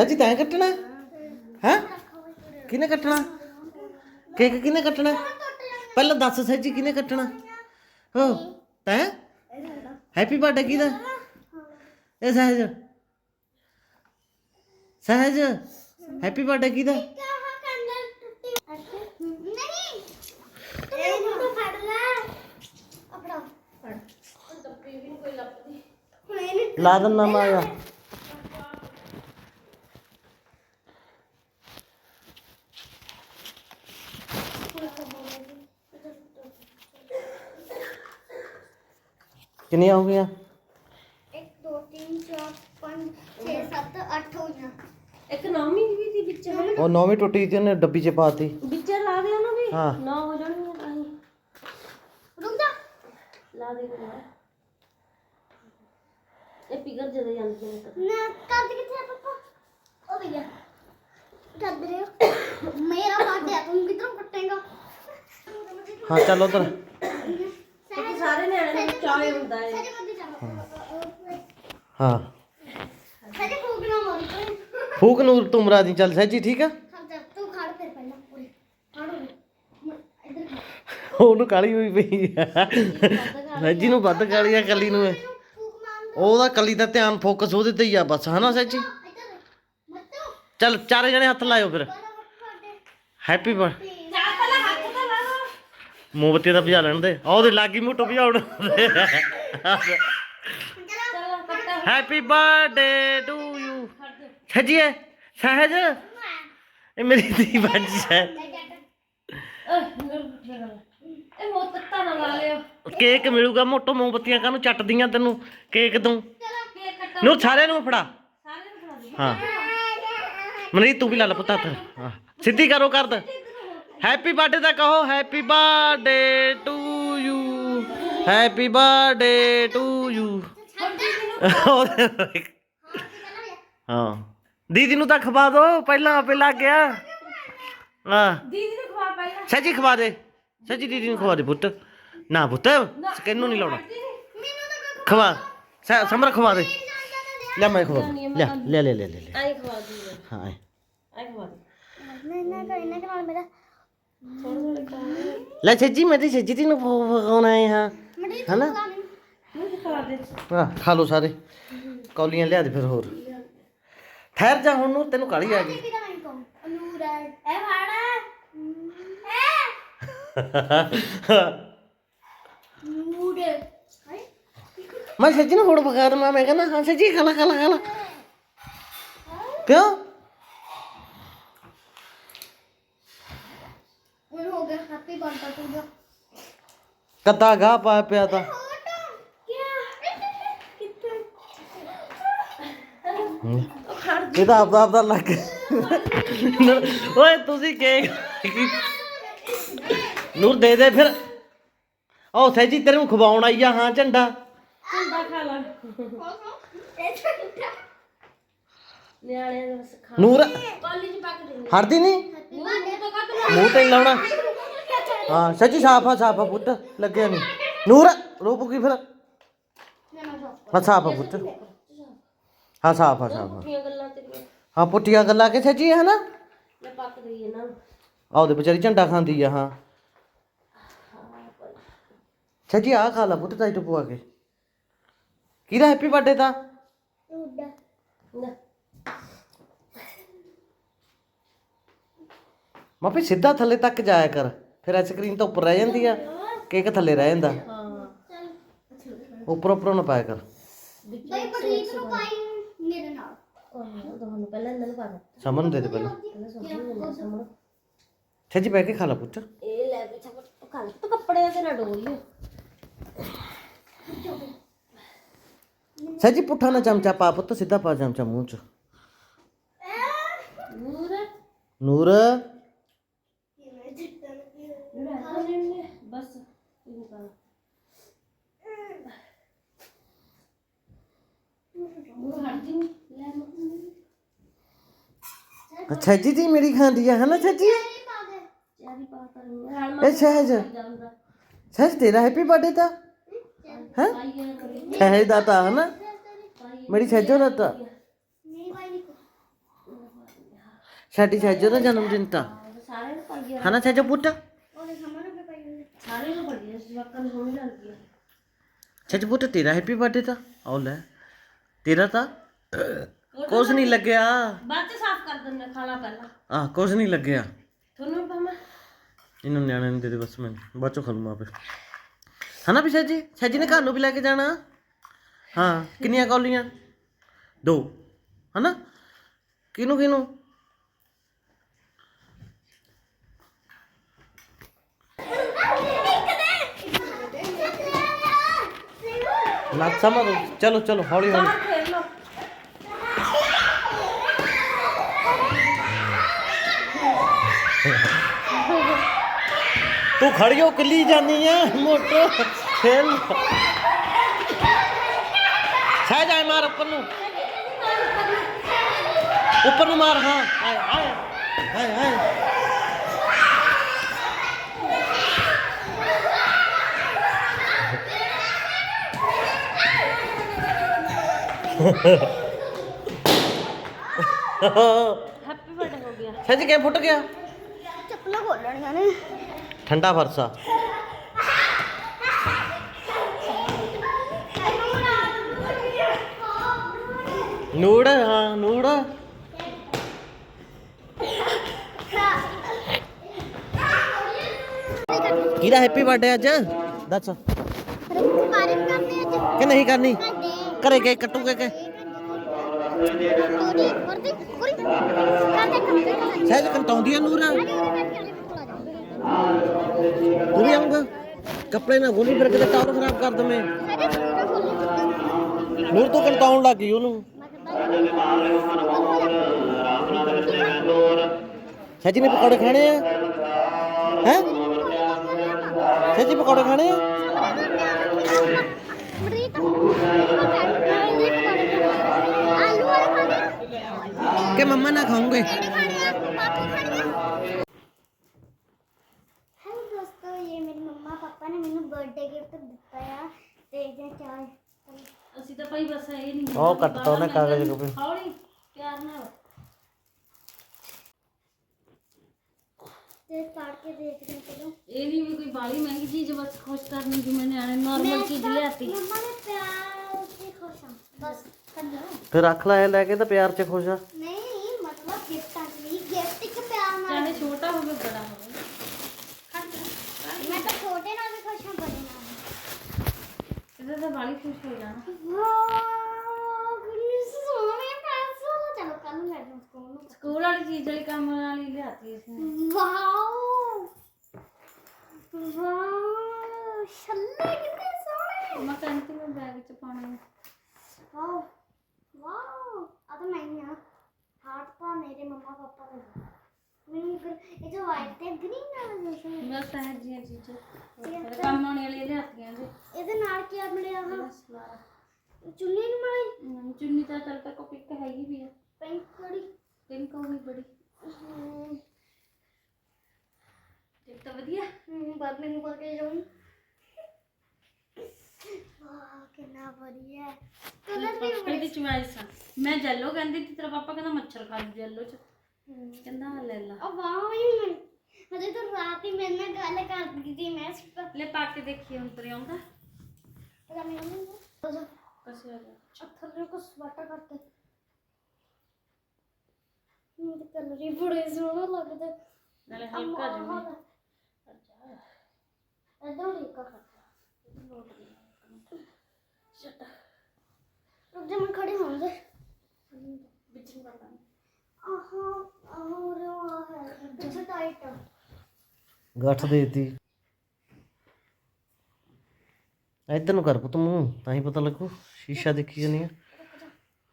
ਸੱਚੀ ਤੈਂ ਕੱਟਣਾ। ਹੈ? ਕਿਹਨੇ ਕੱਟਣਾ? ਕੇਕ ਕਿਹਨੇ ਕੱਟਣਾ? ਪਹਿਲਾਂ ਦੱਸ ਸੱਚੀ ਕਿਹਨੇ ਕੱਟਣਾ? ਹੋ ਤੈਂ ਹੈਪੀ ਬਰਥਡੇ ਕਿਹਦਾ? ਇਹ ਸਹਿਜ। ਸਹਿਜ ਹੈਪੀ ਬਰਥਡੇ ਕਿਹਦਾ? ਲਾ ਦਿੰਦਾ ਮੈਂ ਕਿੰਨੀਆਂ ਹੋ ਗਈਆਂ? ਇੱਕ ਨੌਵੀਂ ਵੀ ਸੀ ਵਿੱਚ ਉਹ ਨੌਵੀਂ ਟੁੱਟੀ ਤੇ ਉਹਨੇ ਡੱਬੀ 'ਚ ਪਾਤੀ ਵਿੱਚ ਲਾ ਦੇ ਉਹਨੂੰ ਵੀ। ਹਾਂ। ਨੌ ਹੋ ਜਾਣਗੀਆਂ ਤਾਂ ਹੀ। ਲਾ ਦੇ ਨਾ ਇਹ ਪਿਗਰ ਜਦੇ ਜਾਂਦੇ ਨੇ ਤਾਂ ਮੇਰਾ ਬਰਥਡੇ ਆ ਤੂੰ ਕਿਧਰੋਂ ਕੱਟੇਗਾ? ਹਾਂ ਚੱਲ ਉਧਰ। ਕਿਉਂਕਿ ਸਾਰੇ ਨਿਆਣੇ ਨੂੰ ਹੁੰਦਾ ਹੈ। ਹਾਂ। ਫੂਕ ਨਾ ਮਾਰ। ਫੂਕ ਨੂਰ ਤੂੰ ਮਰਾ ਦੀ। ਚੱਲ ਸਹਿਜੀ ਠੀਕ ਆ? ਤੂੰ ਖੜ ਫਿਰ ਪਹਿਲਾਂ। ਉਰੇ ਖੜ ਉਰੇ। ਇੱਧਰ ਖੜ। ਉਹਨੂੰ ਕਾਲੀ ਹੋਈ ਪਈ ਆ। ਸਹਿਜੀ ਨੂੰ ਵੱਧ ਕਾਲੀ ਆ ਕੱਲੀ ਨੂੰ ਇਹ। ਤੂੰ ਫੂਕ ਮਾਰ ਉਹਦਾ ਕੱਲੀ ਦਾ ਧਿਆਨ ਫੋਕਸ ਉਹਦੇ ਤੇ ਹੀ ਆ ਬਸ ਹਨਾ ਸਹਿਜੀ? ਇੱਧਰ ਮੱਤੋ। ਚੱਲ ਚਾਰੇ ਜਣੇ ਹੱਥ ਲਾਇਓ ਫਿਰ। ਬੜਾ ਵੱਡੇ ਹੈਪੀ ਬਰਥਡੇ ਜਾ ਪਹਿਲਾਂ ਹੱਥ ਤਾਂ ਲਾ ਦੋ ਮੋਮਬੱਤੀ ਦਾ ਭਜਾ ਲੈਣ ਦੇ। ਆ ਉਹਦੇ ਲਾਗੀ ਮੋਟੋ ਭਜਾਉਣ ਹੈਪੀ ਬਰਥਡੇ ਟੂ ਯੂ ਸਹਿਜੀਏ ਸਹਿਜ। ਇਹ ਮੇਰੀ ਦੀ ਬੰਜ ਹੈ ਇਹ ਮੋਤ ਨਾ ਲਾ ਲਿਓ ਕੇਕ ਮਿਲੂਗਾ ਮੋਟੋ ਮੋਮਬੱਤੀਆਂ ਕਾਹਨੂੰ ਚੱਟਦੀਆਂ ਤੈਨੂੰ? ਕੇਕ ਦੂੰ ਨੂੰ ਸਾਰਿਆਂ ਨੂੰ ਫੜਾ। ਸਾਰੇ ਨੂੰ ਦੇ। ਹਾਂ। ਮਨਰੀਤ ਤੂੰ ਵੀ ਲਾ ਲੈ ਪੁੱਤ ਹੱਥ। ਸਿੱਧੀ ਕਰੋ ਕਰ ਦੇ ਹੈਪੀ ਬਰਥਡੇ ਦਾ ਕਹੋ happy birthday to you happy birthday to you ਹਾਂ। ਦੀਦੀ ਨੂੰ ਤਾਂ ਖਵਾ ਦੋ ਪਹਿਲਾਂ ਆਪੇ ਲੱਗ ਗਿਆ। ਹਾਂ। ਦੀਦੀ ਨੂੰ ਖਵਾ ਪਹਿਲਾਂ ਸੱਚੀ ਖਵਾ ਦੇ। ਸੱਚੀ ਦੀਦੀ ਨੂੰ ਖਵਾ ਦੇ ਪੁੱਤ। ਨਾ ਪੁੱਤ ਕਿੰਨੂੰ ਨਹੀਂ ਲਾਉਣਾ। ਖਵਾ। ਸਮਰ ਖਵਾ ਦੇ। ਲੈ ਮੈਂ ਖਵਾ ਦੂੰ। ਲੈ ਲੈ ਲੈ ਲੈ ਲੈ। ਆਈ ਖਵਾ ਦੂੰਗਾ। ਹਾਂ। ਆਈ ਖਵਾ ਦੇ ਨਾ ਨਾ ਕਰ ਇਹਨਾਂ ਨਾਲ ਮੇਰਾ ਲੈ ਸੱਚੀ ਮੈਂ ਤੇ ਸੱਚੀ ਤੈਨੂੰ ਪਕਾਉਣਾ ਹੈ। ਹਾਂ ਹਨਾ? ਆ ਖਾ ਲੋ ਸਾਰੇ। ਕੌਲੀਆਂ ਲਿਆ ਦੇ ਫਿਰ ਹੋਰ। ਠਹਿਰ ਜਾ ਹੁਣ ਨੂੰ ਤੈਨੂੰ ਕਾਲੀ ਆ ਗਈ। ਮੈਂ ਹੈ। ਹੈ। ਸੱਚੀ ਨੂੰ ਹੋਰ ਦਵਾਂ। ਮੈਂ ਕਹਿੰਦਾ ਹਾਂ ਖਾ ਲਾ ਖਾ ਲਾ ਖਾ ਲਾ। ਕਿਉਂ ਹੁਣ ਹੋ ਗਿਆ ਹੈਪੀ ਬਰਥਡੇ ਟੂ ਯੂ ਕੱਦਾ ਗਾ ਪਾ ਪਿਆ ਤਾਂ। ਇਹਦਾ ਆਪਦਾ ਆਪਦਾ ਲੱਗ ਓਏ ਤੁਸੀਂ ਕੇਕ ਨੂਰ ਦੇ ਦੇ ਫਿਰ। ਉਹ ਸਹਿਜੀ ਤੇਰੇ ਨੂੰ ਖਵਾਉਣ ਆਈ ਆ ਹਾਂ ਝੰਡਾ। ਝੰਡਾ ਖਾ ਲਾ। ਨਿਆਣੇ ਨੂਰ। ਕਾਲਜ ਪਾ ਕੇ ਦੇ ਹਟਦੀ ਨਹੀਂ ਮੂੰਹ ਤੋਂ ਲਾਉਣਾ। ਹਾਂ ਸੱਚੀ ਸਾਫ਼ ਆ ਸਾਫ਼ ਆ ਪੁੱਤ ਲੱਗਿਆ ਨਹੀਂ ਨੂਰ ਰੋਪੂਗੀ ਫਿਰ। ਹਾਂ ਸਾਫ਼ ਆ ਪੁੱਤ। ਹਾਂ ਸਾਫ਼ ਆ ਸਾਫ਼ ਆ। ਦੀਆਂ ਗੱਲਾਂ ਤੇਰੀਆਂ ਹਾਂ ਪੁੱਠੀਆਂ ਗੱਲਾਂ ਕਿ ਸੱਚੀ ਹੈ ਨਾ ਮੈਂ ਪੱਕ ਦਈ ਇਹਨਾਂ ਨੂੰ। ਆਹ ਉਹਦੇ ਵਿਚਾਰੀ ਝੰਡਾ ਖਾਂਦੀ ਆ ਹਾਂ। ਸੱਚੀ ਆ ਖਾ ਲਾ ਪੁੱਤ ਤਾਈ ਤੋਂ ਪਵਾ ਕੇ। ਕਿਹਦਾ ਹੈਪੀ ਬਰਥਡੇ ਦਾ ਮਾਪੇ ਸਿੱਧਾ ਥੱਲੇ ਤੱਕ ਜਾਇਆ ਕਰ। ਫਿਰ ਆਈਸਕ੍ਰੀਮ ਤਾਂ ਉੱਪਰ ਰਹਿ ਜਾਂਦੀ ਆ ਕੇਕ ਥੱਲੇ ਰਹਿ ਜਾਂਦਾ। ਹਾਂ ਉੱਪਰ ਉੱਪਰੋਂ ਨਾ ਪਾਇਆ ਕਰ। ਬਈ ਪਟਰੀਕ ਨੂੰ ਪਾਈ ਮੇਰੇ ਨਾਲ। ਤੁਹਾਨੂੰ ਪਹਿਲਾਂ ਇਹਨਾਂ ਨੂੰ ਪਾ ਦੇ। ਸਮਨ ਨੂੰ ਦੇ ਦੇ ਪਹਿਲਾਂ। ਸੱਚੀ ਬਹਿ ਕੇ ਖਾ ਲਾ ਪੁੱਤ। ਇਹ ਲੈ ਕੇ ਛੱਪ ਖਾ ਲੈ। ਤੂੰ ਕੱਪੜਿਆਂ ਤੇ ਨਾ ਡੋਲ ਸੱਚੀ ਪੁੱਠਾ ਨਾ ਚਮਚਾ ਪਾ ਪੁੱਤ ਸਿੱਧਾ ਪਾ ਚਮਚਾ ਮੂੰਹ ਚ। ਨੂਰ। ਨੂਰ ਬਸ ਇਹ ਕਰ ਉਹ ਹਟ ਜੀ ਲੈ ਅੱਛਾ ਜੀ ਜੀ ਮੇਰੀ ਖਾਂਦੀ ਆ ਹਨਾ ਸੱਚੀ ਚਾਰੀ ਪਾ ਕਰ ਹਾਲ ਇਹ ਸਹਿਜ ਜਾਂਦਾ ਸਹਿਜ ਤੇਰਾ ਹੈਪੀ ਬਰਥਡੇ ਤਾਂ ਹੈ ਪਾਈਏ ਕਰੀ ਸਹਿਜ ਦਾ ਤਾਂ ਹਨਾ ਮੇਰੀ ਸਹਿਜੋ ਦਾ ਤਾਂ ਨਹੀਂ ਭਾਈ ਨਹੀਂ ਸਾਡੀ ਸਹਿਜੋ ਦਾ ਜਨਮ ਦਿਨ ਤਾਂ ਸਾਰੇ ਨੂੰ ਪਾਈ ਆ ਹਨਾ ਸਹਿਜੋ ਪੁੱਤ ਉਹਦੇ ਸਾਹਮਣੇ ਵੀ ਪਈ ਹੋਈ ਸਾਰੇ ਨੂੰ ਲੱਗਦੀ ਸਹਿਜ ਪੁੱਤ ਤੇਰਾ ਹੈਪੀ ਬਰਥਡੇ ਤਾਂ। ਆਉ ਲੈ। ਤੇਰਾ ਤਾਂ ਕੁਛ ਨਹੀਂ ਲੱਗਿਆ। ਬਾਅਦ ਚ ਸਾਫ਼ ਕਰ ਦਿੰਦੇ ਖਾਣਾ ਪਹਿਲਾਂ। ਆ ਕੁਛ ਨਹੀਂ ਲੱਗਿਆ। ਤੁਹਾਨੂੰ ਪਾਵਾਂ ਇਹਨੂੰ ਨਿਆਣੇ ਨੂੰ ਦੇ ਦੇ ਬਸ ਮੈਂ ਬਾਅਦ ਚੋਂ ਖਾ ਲੂੰਗਾ ਆਪੇ। ਹਨਾ ਵੀ ਸਹਿਜੀ ਸਹਿਜੀ ਨੇ ਘਰ ਨੂੰ ਵੀ ਲੈ ਕੇ ਜਾਣਾ। ਹਾਂ ਕਿੰਨੀਆਂ ਕੌਲੀਆਂ? ਦੋ। ਹਨਾ? ਕਿਹਨੂੰ ਕਿਹਨੂੰ? ਚਲੋ ਹੌਲੀ ਹੌਲੀ ਬਾਹਰ ਫੇਰ ਲਓ ਤੂੰ ਖੜੀ ਹੋ ਕਿੱਲੀ ਜਾਨੀ ਆ ਮੋਟੋ ਖੇਲ ਸਹਿ ਜਾਏ ਮਾਰ ਉੱਪਰ ਨੂੰ ਉੱਪਰ ਨੂੰ ਮਾਰ ਹਾਂ ਆਏ ਆਏ ਆਏ ਆਏ ਹੈਪੀ ਬਰਥਡੇ ਹੋ ਗਿਆ। ਸੱਜ ਕੇ ਫੁੱਟ ਗਿਆ। ਚੱਪਲਾਂ ਖੋਲਣੀਆਂ ਨੇ। ਠੰਡਾ ਫਰਸਾ ਨੂੜ ਹਾਂ ਨੂੜ। ਕਿਹਦਾ ਹੈਪੀ ਬਰਥਡੇ ਅੱਜ? ਦੱਸ। ਕਿ ਨਹੀਂ ਕਰਨੀ? ਘਰੇ ਕੇ ਕੱਟੂਗੇ ਕਿ? ਸਹਿਜ ਕੰਟਾਉਂਦੀ ਆ ਨੂਰ। ਤੂੰ ਵੀ ਆਉਂਗਾ ਕੱਪੜੇ ਨਾ ਗੋਲੀ ਫਿਰ ਕਿਤੇ ਟਾਵਰ ਖਰਾਬ ਕਰ ਦਵੇਂ। ਨੂਰ ਤੋਂ ਕੰਟਾਉਣ ਲੱਗ ਗਈ ਉਹਨੂੰ। ਸੱਚੀ ਨੇ ਪਕੌੜੇ ਖਾਣੇ ਆ। ਹੈ? ਸੱਚੀ ਪਕੌੜੇ ਖਾਣੇ ਆ। ਆਲੂ ਵਾਲੇ ਖਾਣੇ ਕਿ ਮੰਮਾ ਨਾ ਖਾਉਂਗੇ ਕਿਹੜੇ ਖਾਣੇ ਆ ਪਾਪੀ ਖਾਣੇ ਆ ਹੈਲੋ ਦੋਸਤੋ ਇਹ ਮੇਰੀ ਮੰਮਾ ਪਾਪਾ ਨੇ ਮੈਨੂੰ ਬਰਥਡੇ ਗਿਫਟ ਦਿੱਤਾ ਆ ਤੇ ਇਹ ਚਾਹ ਅਸੀਂ ਤਾਂ ਭਾਈ ਬਸ ਇਹ ਨਹੀਂ ਉਹ ਕੱਟਤਾ ਉਹਨੇ ਕਾਗਜ਼ ਕੋਪੇ। ਹੌਲੀ ਪਿਆਰ ਨਾਲ ਤੇ ਪਾੜ ਕੇ ਦੇਖਦੇ ਹਾਂ ਚਲੋ। ਇਹ ਨਹੀਂ ਵੀ ਕੋਈ ਬਾਲੀ ਮਹਿੰਗੀ ਚੀਜ਼ ਬਸ ਖੁਸ਼ ਕਰਨੀ ਜਿਵੇਂ ਨਿਆਣੇ ਨਾਰਮਲ ਚੀਜ਼ ਲਿਆਤੀ। ਮੰਮਾ ਨੇ ਪਿਆਰ ਤੇ ਖੁਸ਼ ਹਾਂ। ਬਸ ਕੰਨਾ ਫਿਰ ਰੱਖ ਲੈ ਇਹ ਲੈ ਕੇ ਤਾਂ ਪਿਆਰ ਚ ਖੁਸ਼ ਆ ਨਹੀਂ ਮਤਲਬ ਗਿਫਟ ਅਸਲੀ ਗਿਫਟ ਇੱਕ ਪਿਆਰ ਨਾਲ ਚਾਹੇ ਛੋਟਾ ਹੋਵੇ ਬੜਾ ਹੋਵੇ ਮੈਂ ਤਾਂ ਛੋਟੇ ਨਾਲ ਵੀ ਖੁਸ਼ ਹਾਂ ਬੜੇ ਨਾਲ ਇਹਦਾ ਤਾਂ ਬਾਲੀ ਖੁਸ਼ ਹੋ ਜਾਣਾ ਵਾਓ ਗੁੱਡੀ ਸੋਹਣੇ ਪੈਨਸਲ ਚਲੋ ਕੱਲ ਨੂੰ ਲੈ ਜਾਓ ਸਕੂਲ ਨੂੰ ਸਕੂਲ ਵਾਲੀ ਚੀਜ਼ ਵਾਲੀ ਕੰਮ ਮੈਨੂੰ ਫਿਰ ਇਹ ਜੋ ਵਾਈਟ ਤੇ ਗ੍ਰੀਨ ਨਾਲ ਮੈਂ ਸਹਿਜ ਚੀਜ਼ਾਂ ਕੰਮ ਆਉਣੇ ਲਿਆਤੀਆਂ ਜੀ ਇਹਦੇ ਨਾਲ ਕੀ ਮਿਲਿਆ ਆਹ ਸਲਾਹ ਚੁੰਨੀ ਨੂੰ ਮਿਲੀ ਚੁੰਨੀ ਤਾਂ ਚੱਲ ਤੱਕ ਪਿੱਕ ਹੈਗੀ ਵੀ ਆ ਪਿੰਕ ਕੜੀ ਪਿੰਕ ਉਹ ਵੀ ਬੜੀ ਹਮ, ਤੇ ਤਾਂ ਵਧੀਆ ਹਮ, ਬਾਅਦ ਮੈਨੂੰ ਪਾ ਕੇ ਜਾਉਂ ਵਾਹ ਕਿੰਨਾ ਵਧੀਆ ਕਲਰ ਵੀ ਪਾਪਾ ਦੀ ਚੁਆਇਸ ਆ ਮੈਂ ਜੈਲੋ ਕਹਿੰਦੀ ਤੇ ਤੇਰਾ ਪਾਪਾ ਕਹਿੰਦਾ ਮੱਛਰ ਖਾ ਲੂ ਜੈਲੋ ਚ ਕਹਿੰਦਾ ਆਹ ਲੈ ਲਾ ਆ ਵਾਹ ਇਹ ਹਜੇ ਤਾਂ ਰਾਤ ਹੀ ਮੇਰੇ ਨਾਲ ਗੱਲ ਕਰਦੀ ਸੀ ਮੈਂ ਸਿਰਫ ਲੈ ਪਾ ਕੇ ਦੇਖੀ ਹੁਣ ਤੇਰੇ ਆਉਂਦਾ ਇਹਦਾ ਮੈਨੂੰ ਕਸੇ ਆ ਗਿਆ ਅੱਥਰ ਕੋ ਸਵਾਟਾ ਕਰਤੇ ਮੇਰੇ ਕਲਰ ਹੀ ਬੜੇ ਸੋਹਣਾ ਲੱਗਦਾ। ਨਾਲੇ ਹਲਕਾ ਜਿਹਾ ਇਦਾਂ ਠੀਕ ਕਰਤਾ ਸ਼ਟ ਰੁਕ ਜਾ ਮੈਂ ਖੜੀ ਹੋਵਾਂਗੇ ਵਿੱਚ ਨੂੰ ਕਰਦਾ ਆਹਾ ਆਹ ਰੇ ਹੈ। ਪਿੱਛੇ ਟਾਈਟ ਗੱਠ ਦੇਤੀ। ਇੱਧਰ ਨੂੰ ਕਰ ਪੁੱਤ ਮੂੰਹ ਤਾਂ ਹੀ ਪਤਾ ਲੱਗੂ। ਸ਼ੀਸ਼ਾ ਦੇਖੀ ਜਾਨੀ ਆ।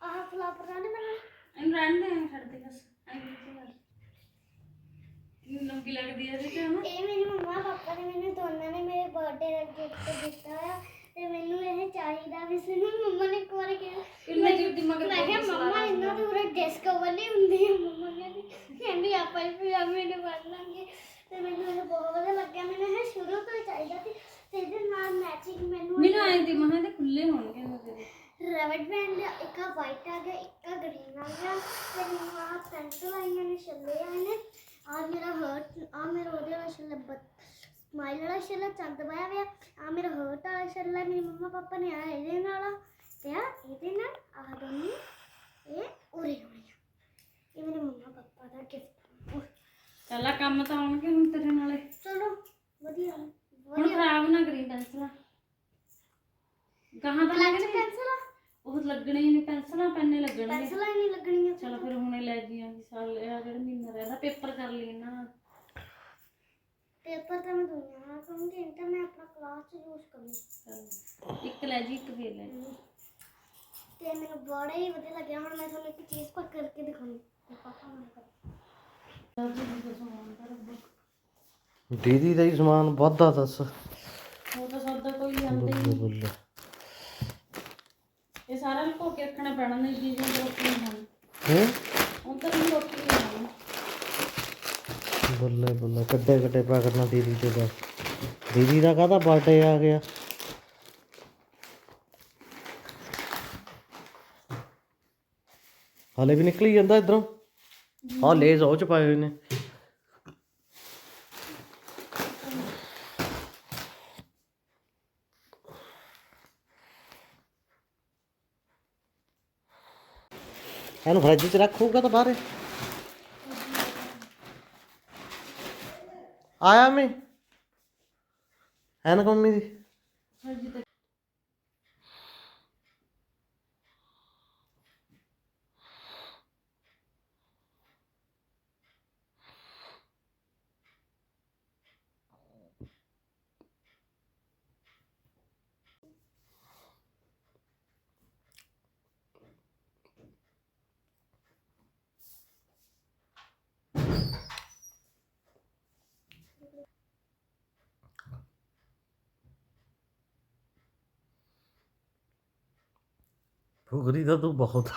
ਆਹ ਫਲਾਵਰ ਨੇ ਮੈਨੂੰ ਇਹਨੂੰ ਰਹਿਣ ਦੇ ਐਂ ਛੱਡ ਦੇ ਬਸ ਐਂ ਕਿੱਥੇ ਕਰ ਕੀ ਲੰਬੀ ਲੱਗਦੀ ਹੈ ਤੇ ਹਨਾ? ਇਹ ਮੇਰੀ ਮੰਮਾ ਪਾਪਾ ਨੇ ਮੈਨੂੰ ਦੋਨਾਂ ਨੇ ਮੇਰੇ ਬਰਥਡੇ ਦਾ ਗਿਫਟ ਦਿੱਤਾ ਆ ਤੇ ਮੈਨੂੰ ਇਹ ਚਾਹੀਦਾ ਵੀ ਸੀ। ਨਾ ਮੰਮਾ ਨੇ ਇੱਕ ਵਾਰ ਕਿਹਾ ਇੰਨੇ ਚਿਰ ਦੀ ਮਗਰ ਮੈਂ ਕਿਹਾ ਮੰਮਾ ਇਹਨਾਂ ਦੇ ਉਰੇ ਡਿਸਕਵਰ ਨਹੀਂ ਹੁੰਦੀ ਮੰਮਾ ਕਹਿੰਦੀ ਕਹਿੰਦੀ ਆਪਾਂ ਹੀ ਪਜਾਮੇ ਨੇ ਬਣ ਲਾਂਗੇ। ਤੇ ਮੈਨੂੰ ਇਹ ਬਹੁਤ ਵਧੀਆ ਲੱਗਿਆ। ਮੈਨੂੰ ਇਹ ਸ਼ੁਰੂ ਤੋਂ ਹੀ ਚਾਹੀਦਾ ਸੀ ਤੇ ਇਹਦੇ ਨਾਲ ਮੈਚਿੰਗ ਮੈਨੂੰ ਮੈਨੂੰ ਐਂ ਦੀ ਮਹਾਂ ਦੇ ਖੁੱਲੇ ਹੋਣਗੇ ਮੇਰੇ ਰਬੜ ਬੈਂਡ ਇੱਕ ਵਾਈਟ ਆ ਗਿਆ ਇੱਕ ਗ੍ਰੀਨ ਆ ਗਿਆ। ਤੇ ਮੈਨੂੰ ਆ ਪੈਨਸਲ ਆਈਆਂ ਨੇ ਛੱਲੇ ਆਏ ਨੇ। ਆ ਮੇਰਾ ਹਰਟ ਆ ਮੇਰਾ ਉਹਦੇ ਵਾਲਾ ਛੱਲਾ ਸਮਾਈਲ ਵਾਲਾ ਛੱਲਾ ਚੰਦ ਪਾਇਆ ਹੋਇਆ ਆ। ਮੇਰਾ ਹਰਟ ਵਾਲਾ ਛੱਲਾ ਮੇਰੀ ਮੰਮਾ ਪਾਪਾ ਨੇ ਆ ਇਹਦੇ ਨਾਲ ਤੇ ਆ ਇਹਦੇ ਨਾਲ ਆ ਦੋਨੇ ਇਹ ਉਰੇ ਹੋਣੇ ਆ। ਇਹ ਮੇਰੇ ਮੰਮਾ ਪਾਪਾ ਦਾ ਗਿਫਟ ਚੱਲ ਕੰਮ ਤਾਂ ਆਉਣਗੇ ਹੁਣ ਤੇਰੇ ਨਾਲੇ। ਚਲੋ ਵਧੀਆ ਹੁਣ ਖਰਾਬ ਨਾ ਕਰੀ ਪੈਨਸਲਾਂ ਕਹਾਂ ਤਾਂ ਲੱਗਣੇ ਪੈਨਸਲ ਉਹ ਲੱਗਣੇ ਹੀ ਨਹੀਂ ਪੈਨਸਲਾਂ ਪੈਨੇ ਲੱਗਣਗੇ। ਪੈਨਸਲਾਂ ਹੀ ਨਹੀਂ ਲੱਗਣੀਆਂ। ਚਲੋ ਫਿਰ ਹੁਣੇ ਲੈ ਜੀ ਆਂਗੀ ਸਾਲ ਇਹ ਜਿਹੜਾ ਮਹੀਨਾ ਰਹਿੰਦਾ ਪੇਪਰ ਕਰ ਲਈ ਇਹਨਾਂ ਨਾਲ। ਪੇਪਰ ਤਾਂ ਮੈਂ ਦੁਨੀਆ ਨਾਲ ਕਰੂੰਗੀ ਇੰਟਰ ਮੈਂ ਆਪਣਾ ਕਲਾਸ ਚ ਯੂਜ਼ ਚੱਲ। ਇੱਕ ਲੈ ਜੀ ਇੱਕ ਫੇਰ ਲੈ ਜੀ। ਤੇ ਮੈਨੂੰ ਬੜਾ ਹੀ ਵਧੀਆ ਲੱਗਿਆ ਹੁਣ ਮੈਂ ਤੁਹਾਨੂੰ ਇੱਕ ਚੀਜ਼ ਪਾ ਕਰਕੇ ਦਿਖਾਉਂਗੀ। ਪਾਪਾ ਮੈਨੂੰ ਕਰ ਦੀਦੀ ਦਾ ਹੀ ਸਮਾਨ ਵਾਧਾ ਦੱਸ ਉਹ ਤਾਂ ਸੌਦਾ ਕੋਈ ਆਉਂਦਾ ਹੀ ਬੱਲੇ ਨਹੀਂ ਬੱਲੇ ਇਹ ਸਾਰਾ ਲੁਕੋ ਕੇ ਰੱਖਣਾ ਪੈਣਾ ਨਹੀਂ ਜੀ ਜੀ ਰੋਟੀ ਨਹੀਂ ਖਾਣੀ ਹੈ ਹੁਣ ਤਾਂ ਨਹੀਂ ਰੋਟੀ ਨਹੀਂ ਖਾਣੀ ਬੱਲੇ ਬੱਲੇ ਕੱਡੇ ਕੱਡੇ ਪੈਕਟ ਨਾਲ ਦੀਦੀ ਤੇ ਦਾ ਦੀਦੀ ਦਾ ਕਾਹਦਾ ਹਾਲੇ ਵੀ ਨਿਕਲੀ ਜਾਂਦਾ ਇਧਰੋਂ? ਆ ਲੇਜ਼ ਉਹ ਚ ਪਾਏ ਹੋਏ ਨੇ। ਇਹਨੂੰ ਫਰਿੱਜ ਚ ਰੱਖੂਗਾ ਤਾਂ ਬਾਹਰ ਆਇਆ ਮੈਂ? ਐਨਕ ਮੰਮੀ ਦੀ? ਹਾਂਜੀ ਤੇ ਫੁਗਰੀ ਤਾਂ ਤੂੰ ਬਹੁਤ